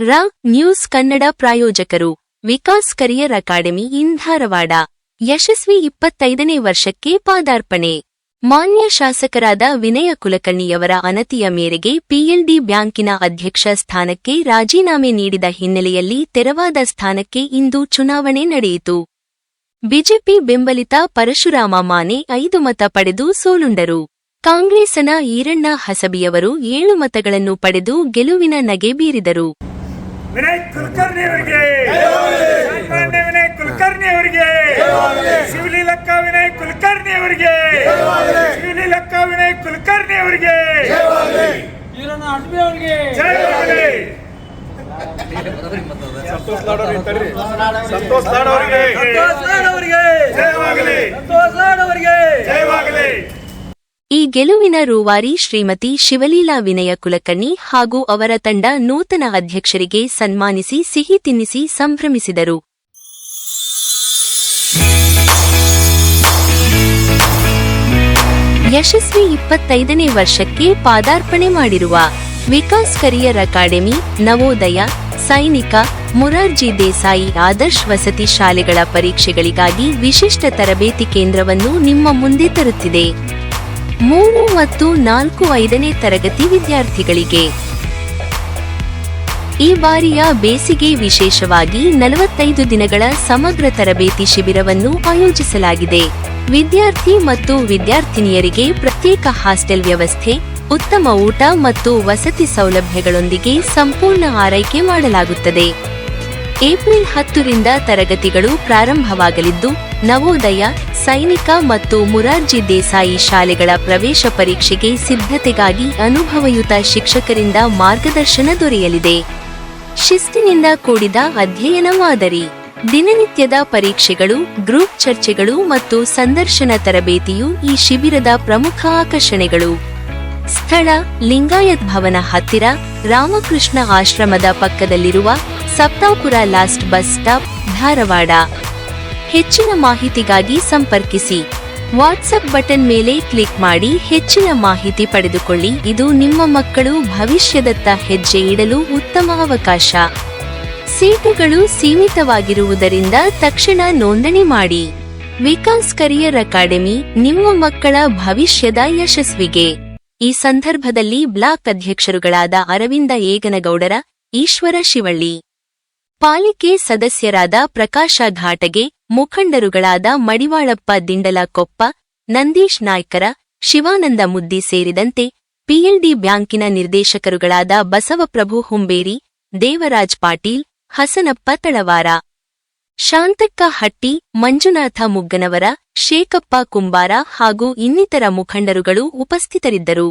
ರ ನ್ಯೂಸ್ ಕನ್ನಡ ಪ್ರಾಯೋಜಕರು, Vikas career academy in Dharwad ಯಶಸ್ವಿ ಇಪ್ಪತ್ತೈದನೇ ವರ್ಷಕ್ಕೆ ಪಾದಾರ್ಪಣೆ. ಮಾನ್ಯ ಶಾಸಕರಾದ ವಿನಯ ಕುಲಕರ್ಣಿಯವರ ಅನತಿಯ ಮೇರೆಗೆ ಪಿಎಲ್ಡಿ ಬ್ಯಾಂಕಿನ ಅಧ್ಯಕ್ಷ ಸ್ಥಾನಕ್ಕೆ ರಾಜೀನಾಮೆ ನೀಡಿದ ಹಿನ್ನೆಲೆಯಲ್ಲಿ ತೆರವಾದ ಸ್ಥಾನಕ್ಕೆ ಇಂದು ಚುನಾವಣೆ ನಡೆಯಿತು. ಬಿಜೆಪಿ ಬೆಂಬಲಿತ ಪರಶುರಾಮ ಮಾನೆ ಐದು ಮತ ಪಡೆದು ಸೋಲುಂಡರು. ಕಾಂಗ್ರೆಸ್ನ ಈರಣ್ಣ ಹಸಬಿಯವರು ಏಳು ಮತಗಳನ್ನು ಪಡೆದು ಗೆಲುವಿನ ನಗೆ ಬೀರಿದರು. ವಿನಯ್ ಕುಲಕರ್ಣಿ ಅವರಿಗೆ ಸನ್ಮಾನ್ಯ ವಿನಯ್ ಕುಲಕರ್ಣಿ ಅವರಿಗೆ ಶಿವಲೀಲಕ್ಕ ವಿನಯ್ ಕುಲಕರ್ಣಿ ಅವರಿಗೆ. ಶಿವಲೀಲಕ್ಕ ವಿನಯ್ ಕುಲಕರ್ಣಿ ಅವರಿಗೆ ಈರಣ್ಣ ಸಂತೋಷ್ ಲಾಡ್ ಅವರಿಗೆ. ಸಂತೋಷ್ ಲಾಡ್ ಅವರಿಗೆ. ಜಯವಾಗಲಿ ಸಂತೋಷ್ ಲಾಡ್ ಅವರಿಗೆ. ಈ ಗೆಲುವಿನ ರೂವಾರಿ ಶ್ರೀಮತಿ ಶಿವಲೀಲಾ ವಿನಯ ಕುಲಕರ್ಣಿ ಹಾಗೂ ಅವರ ತಂಡ ನೂತನ ಅಧ್ಯಕ್ಷರಿಗೆ ಸನ್ಮಾನಿಸಿ ಸಿಹಿ ತಿನ್ನಿಸಿ ಸಂಭ್ರಮಿಸಿದರು. ಯಶಸ್ವಿ ಇಪ್ಪತ್ತೈದನೇ ವರ್ಷಕ್ಕೆ ಪಾದಾರ್ಪಣೆ ಮಾಡಿರುವ ವಿಕಾಸ್ ಕರಿಯರ್ ಅಕಾಡೆಮಿ ನವೋದಯ, ಸೈನಿಕ, ಮುರಾರ್ಜಿ ದೇಸಾಯಿ ಆದರ್ಶ್ ವಸತಿ ಶಾಲೆಗಳ ಪರೀಕ್ಷೆಗಳಿಗಾಗಿ ವಿಶಿಷ್ಟ ತರಬೇತಿ ಕೇಂದ್ರವನ್ನು ನಿಮ್ಮ ಮುಂದೆ ತರುತ್ತಿದೆ. ಮೂರು ಮತ್ತು ನಾಲ್ಕು ಐದನೇ ತರಗತಿ ವಿದ್ಯಾರ್ಥಿಗಳಿಗೆ. ಈ ಬಾರಿಯ ಬೇಸಿಗೆ ವಿಶೇಷವಾಗಿ ನಲವತ್ತೈದು ದಿನಗಳ ಸಮಗ್ರ ತರಬೇತಿ ಶಿಬಿರವನ್ನು ಆಯೋಜಿಸಲಾಗಿದೆ. ವಿದ್ಯಾರ್ಥಿ ಮತ್ತು ವಿದ್ಯಾರ್ಥಿನಿಯರಿಗೆ ಪ್ರತ್ಯೇಕ ಹಾಸ್ಟೆಲ್ ವ್ಯವಸ್ಥೆ, ಉತ್ತಮ ಊಟ ಮತ್ತು ವಸತಿ ಸೌಲಭ್ಯಗಳೊಂದಿಗೆ ಸಂಪೂರ್ಣ ಆರೈಕೆ ಮಾಡಲಾಗುತ್ತದೆ. ಏಪ್ರಿಲ್ ಹತ್ತರಿಂದ ತರಗತಿಗಳು ಪ್ರಾರಂಭವಾಗಲಿದ್ದು, ನವೋದಯ, ಸೈನಿಕ ಮತ್ತು ಮುರಾರ್ಜಿ ದೇಸಾಯಿ ಶಾಲೆಗಳ ಪ್ರವೇಶ ಪರೀಕ್ಷೆಗೆ ಸಿದ್ಧತೆಗಾಗಿ ಅನುಭವಯುತ ಶಿಕ್ಷಕರಿಂದ ಮಾರ್ಗದರ್ಶನ ದೊರೆಯಲಿದೆ. ಶಿಸ್ತಿನಿಂದ ಕೂಡಿದ ಅಧ್ಯಯನ ಮಾದರಿ ದಿನನಿತ್ಯದ ಪರೀಕ್ಷೆಗಳು, ಗ್ರೂಪ್ ಚರ್ಚೆಗಳು ಮತ್ತು ಸಂದರ್ಶನ ತರಬೇತಿಯು ಈ ಶಿಬಿರದ ಪ್ರಮುಖ ಆಕರ್ಷಣೆಗಳು. ಸ್ಥಳ, ಲಿಂಗಾಯತ್ ಭವನ ಹತ್ತಿರ, ರಾಮಕೃಷ್ಣ ಆಶ್ರಮದ ಪಕ್ಕದಲ್ಲಿರುವ Saptapur last bus stop, Dharwad. ಹೆಚ್ಚಿನ ಮಾಹಿತಿಗಾಗಿ ಸಂಪರ್ಕಿಸಿ. ವಾಟ್ಸಪ್ ಬಟನ್ ಮೇಲೆ ಕ್ಲಿಕ್ ಮಾಡಿ ಹೆಚ್ಚಿನ ಮಾಹಿತಿ ಪಡೆದುಕೊಳ್ಳಿ. ಇದು ನಿಮ್ಮ ಮಕ್ಕಳು ಭವಿಷ್ಯದತ್ತ ಹೆಜ್ಜೆ ಇಡಲು ಉತ್ತಮ ಅವಕಾಶ. ಸೀಟುಗಳು ಸೀಮಿತವಾಗಿರುವುದರಿಂದ ತಕ್ಷಣ ನೋಂದಣಿ ಮಾಡಿ. ವಿಕಾಸ್ ಕರಿಯರ್ ಅಕಾಡೆಮಿ, ನಿಮ್ಮ ಮಕ್ಕಳ ಭವಿಷ್ಯದ ಯಶಸ್ವಿಗೆ. ಈ ಸಂದರ್ಭದಲ್ಲಿ ಬ್ಲಾಕ್ ಅಧ್ಯಕ್ಷರುಗಳಾದ ಅರವಿಂದ ಏಗನಗೌಡರ, ಈಶ್ವರ ಶಿವಳ್ಳಿ. ಪಾಲಿಕೆ ಸದಸ್ಯರಾದ ಪ್ರಕಾಶ ಘಾಟಗೆ ಮುಖಂಡರುಗಳಾದ ಮಡಿವಾಳಪ್ಪ ದಿಂಡಲ ಕೊಪ್ಪ ನಂದೀಶ್ ನಾಯ್ಕರ, ಶಿವಾನಂದ ಮುದ್ದಿ ಸೇರಿದಂತೆ ಪಿಎಲ್ಡಿ ಬ್ಯಾಂಕಿನ ನಿರ್ದೇಶಕರುಗಳಾದ ಬಸವಪ್ರಭು ಹುಂಬೇರಿ, ದೇವರಾಜ್ ಪಾಟೀಲ್, ಹಸನಪ್ಪ ತಳವಾರ, ಶಾಂತಕ್ಕ ಹಟ್ಟಿ, ಮಂಜುನಾಥ ಮುಗ್ಗನವರ, ಶೇಖಪ್ಪ ಕುಂಬಾರ ಹಾಗೂ ಇನ್ನಿತರ ಮುಖಂಡರುಗಳು ಉಪಸ್ಥಿತರಿದ್ದರು.